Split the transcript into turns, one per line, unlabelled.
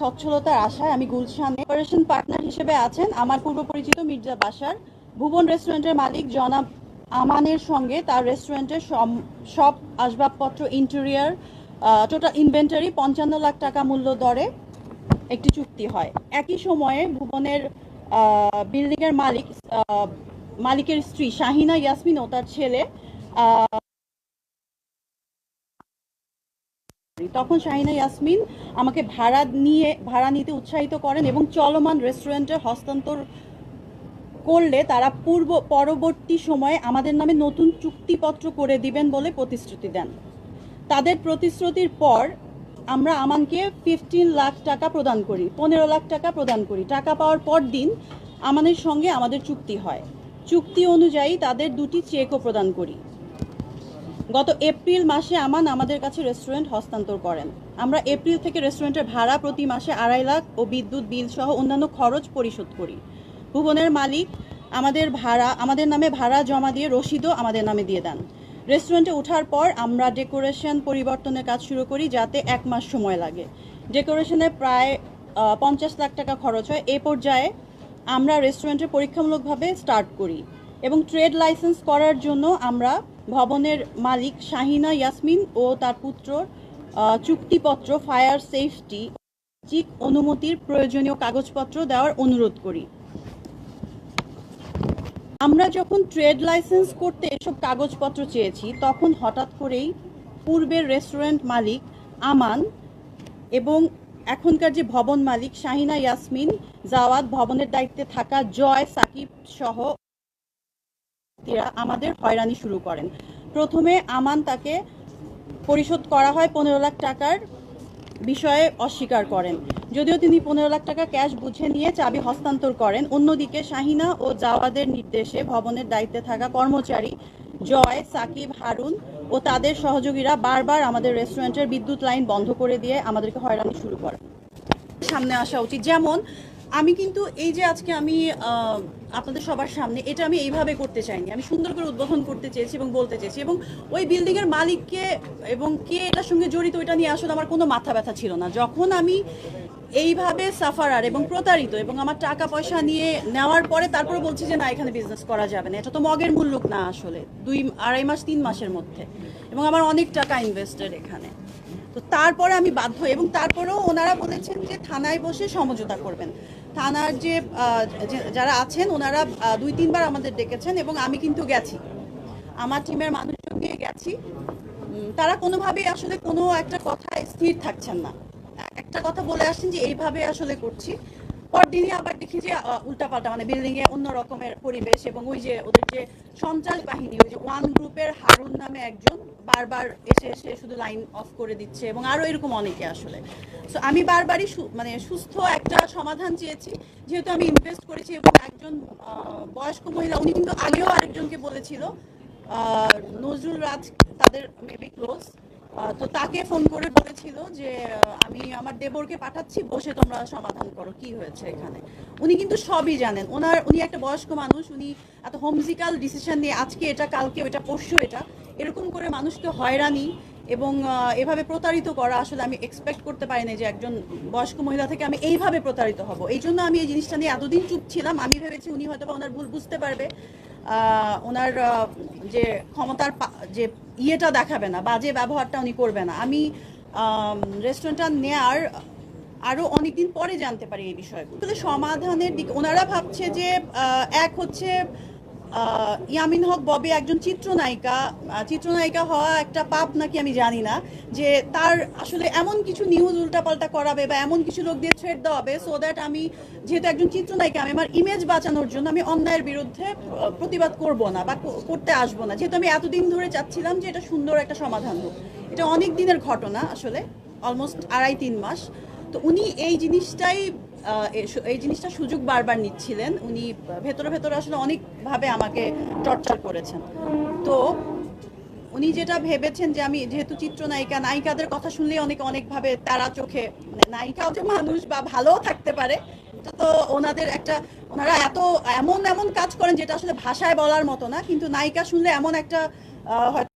সচ্ছলতার আশায় আমি গুলশানে অপারেশন পার্টনার হিসেবে আছেন আমার পূর্ব পরিচিত মির্জা বাসার ভুবন রেস্টুরেন্টের মালিক জনাব আমানের সঙ্গে তার রেস্টুরেন্টের সব আসবাবপত্র ইন্টেরিয়ার টোটাল ইনভেন্টারি পঞ্চান্ন লাখ টাকা মূল্য দরে একটি চুক্তি হয়। একই সময়ে ভুবনের বিল্ডিং এর মালিক মালিকের স্ত্রী শাহিনা ইয়াসমিন ও তার ছেলে আহ, তখন শাহিনা ইয়াসমিন আমাকে ভাড়া নিয়ে ভাড়া নিতে উৎসাহিত করেন এবং চলমান রেস্টুরেন্টের হস্তান্তর করলে তারা পূর্ব পরবর্তী সময়ে আমাদের নামে নতুন চুক্তিপত্র করে দিবেন বলে প্রতিশ্রুতি দেন। তাদের প্রতিশ্রুতির পর আমরা আমানকে ফিফটিন লাখ টাকা প্রদান করি পনেরো লাখ টাকা প্রদান করি। টাকা পাওয়ার পর দিন আমাদের সঙ্গে আমাদের চুক্তি হয়। চুক্তি অনুযায়ী তাদের দুটি চেকও প্রদান করি। গত এপ্রিল মাসে আমান আমাদের কাছে রেস্টুরেন্ট হস্তান্তর করেন। আমরা এপ্রিল থেকে রেস্টুরেন্টের ভাড়া প্রতি মাসে আড়াই লাখ ও বিদ্যুৎ বিল সহ অন্যান্য খরচ পরিশোধ করি। ভুবনের মালিক আমাদের ভাড়া, আমাদের নামে ভাড়া জমা দিয়ে রসিদও আমাদের নামে দিয়ে দেন। রেস্টুরেন্টে ওঠার পর আমরা ডেকোরেশন পরিবর্তনের কাজ শুরু করি যাতে এক মাস সময় লাগে। ডেকোরেশনে প্রায় পঞ্চাশ লাখ টাকা খরচ হয়। এ পর্যায়ে আমরা রেস্টুরেন্টে পরীক্ষামূলকভাবে স্টার্ট করি এবং ট্রেড লাইসেন্স করার জন্য আমরা ভবনের মালিক শাহিনা ইয়াসমিন ও তার পুত্র চুক্তিপত্র, ফায়ার সেফটি চিক অনুমতির প্রয়োজনীয় কাগজপত্র দেওয়ার অনুরোধ করি। আমরা যখন ট্রেড লাইসেন্স করতে এসব কাগজপত্র চেয়েছি, তখন হঠাৎ করেই পূর্বের রেস্টুরেন্ট মালিক আমান এবং এখনকার যে ভবন মালিক শাহিনা ইয়াসমিন জাওয়াদ ভবনের দায়িত্বে থাকা জয় সাকিব সহ ব্যক্তিরা আমাদের হয়রানি শুরু করেন। প্রথমে আমান তাকে পরিশোধ করা হয় পনেরো লাখ টাকার বিষয়ে অস্বীকার করেন। যদিও তিনি পনেরো লাখ টাকা ক্যাশ বুঝে নিয়ে চাবি হস্তান্তর করেন। অন্যদিকে শাহিনা ও জাওয়াদের নির্দেশে ভবনের দায়িত্বে থাকা কর্মচারী জয়, সাকিব, হারুন ও তাদের সহযোগীরা বারবার আমাদের রেস্টুরেন্টের বিদ্যুৎ লাইন বন্ধ করে দিয়ে আমাদেরকে হয়রানি শুরু করেন। সামনে আসা উচিত। যেমন আমি কিন্তু এই যে আজকে আমি আপনাদের সবার সামনে এটা আমি এইভাবে করতে চাইনি। আমি সুন্দর করে উদ্বোধন করতে চেয়েছি এবং বলতে চেয়েছি এবং ওই বিল্ডিং এর মালিককে এবং কে এটার সঙ্গে জড়িত এটা নিয়ে আসলে আমার কোনো মাথা ব্যথা ছিল না। যখন আমি এইভাবে সাফারার এবং প্রতারিত এবং আমার টাকা পয়সা নিয়ে নেওয়ার পরে তারপরে বলছি যে, না, এখানে বিজনেস করা যাবে না। এটা তো মগের মূল্যক না আসলে, দুই, আড়াই মাস, তিন মাসের মধ্যে এবং আমার অনেক টাকা ইনভেস্টেড এখানে। তো তারপরে আমি বাধ্য এবং তারপরেও ওনারা বলেছেন যে থানায় বসে সমঝোতা করবেন। থানার যে যারা আছেন ওনারা দুই, তিনবার আমাদের ডেকেছেন এবং আমি কিন্তু গেছি। আমার টিমের মানুষজন নিয়ে গেছি। তারা কোনোভাবেই আসলে কোনো একটা কথা স্থির থাকছেন না। একটা কথা বলে আসছেন যে এইভাবে আসলে করছি। পরদিনই আবার দেখি যে উল্টাপাল্টা মানে বিল্ডিং এ অন্য রকমের পরিবেশ এবং ওই যে ওদের যে সন্ত্রাস বাহিনী, ওই যে ওয়ান গ্রুপের হারুন নামে একজন বারবার এসে এসে শুধু লাইন অফ করে দিচ্ছে এবং আরও এরকম অনেকে আসলে। সো আমি বারবারই মানে সুস্থ একটা সমাধান চেয়েছি। যেহেতু আমি ইনভেস্ট করেছি এবং একজন বয়স্ক মহিলা, উনি কিন্তু আগেও আরেকজনকে বলেছিল নজরুল রাজ তাদের মেবি ক্লোজ তো তাকে ফোন করে বলেছিল যে আমি আমার দেবরকে পাঠাচ্ছি, বসে তোমরা সমাধান করো, কি হয়েছে এখানে? উনি কিন্তু সবই জানেন। ওনার, উনি একটা বয়স্ক মানুষ, উনি এত হোমজিক্যাল ডিসিশন নিয়ে আজকে এটা, কালকে এটা, পরশু এটা, এরকম করে মানুষকে হয়রানি। এবং এভাবে প্রতারিত করা আসলে আমি এক্সপেক্ট করতে পারি না যে একজন বয়স্ক মহিলা থেকে আমি এইভাবে প্রতারিত হব। এই জন্য আমি এই জিনিসটা নিয়ে এতদিন চুপ ছিলাম। আমি ভেবেছি উনি হয়তো ওনার ভুল বুঝতে পারবে। ওনার যে ক্ষমতার যে ইয়েটা দেখাবে না বাজে ব্যবহারটা উনি করবে না। আমি রেস্টুরেন্টটা নেয়ার আরও অনেকদিন পরে জানতে পারি এই বিষয়গুলো। সমাধানের দিকে, ওনারা ভাবছে যে এক হচ্ছে ইয়ামিন হক ববি একজন চিত্রনায়িকা। চিত্রনায়িকা হওয়া একটা পাপ নাকি আমি জানি না, যে তার আসলে এমন কিছু নিউজ উল্টাপাল্টা করাবে বা এমন কিছু লোক দিয়ে থ্রেড দেওয়াবে সো দ্যাট আমি যেহেতু একজন চিত্রনায়িকা, আমি আমার ইমেজ বাঁচানোর জন্য আমি অন্যায়ের বিরুদ্ধে প্রতিবাদ করব না বা করতে আসব না। যেহেতু আমি এতদিন ধরে চাচ্ছিলাম যে এটা সুন্দর একটা সমাধান হোক। এটা অনেক দিনের ঘটনা আসলে অলমোস্ট আড়াই তিন মাস। তো উনি এই জিনিসটাই এই জিনিসটা সুযোগ বারবার নিচ্ছিলেন। উনি ভেতরে ভেতরে আসলে অনেকভাবে আমাকে টর্চার করেছেন। তো উনি যেটা ভেবেছেন যে আমি যেহেতু চিত্রনায়িকা, নায়িকাদের কথা শুনলেই অনেক অনেকভাবে তারা চোখে নায়িকাও যে মানুষ বা ভালোও থাকতে পারে তো ওনাদের একটা ওনারা এত এমন এমন কাজ করেন যেটা আসলে ভাষায় বলার মতো না, কিন্তু নায়িকা শুনলে এমন একটা হয়তো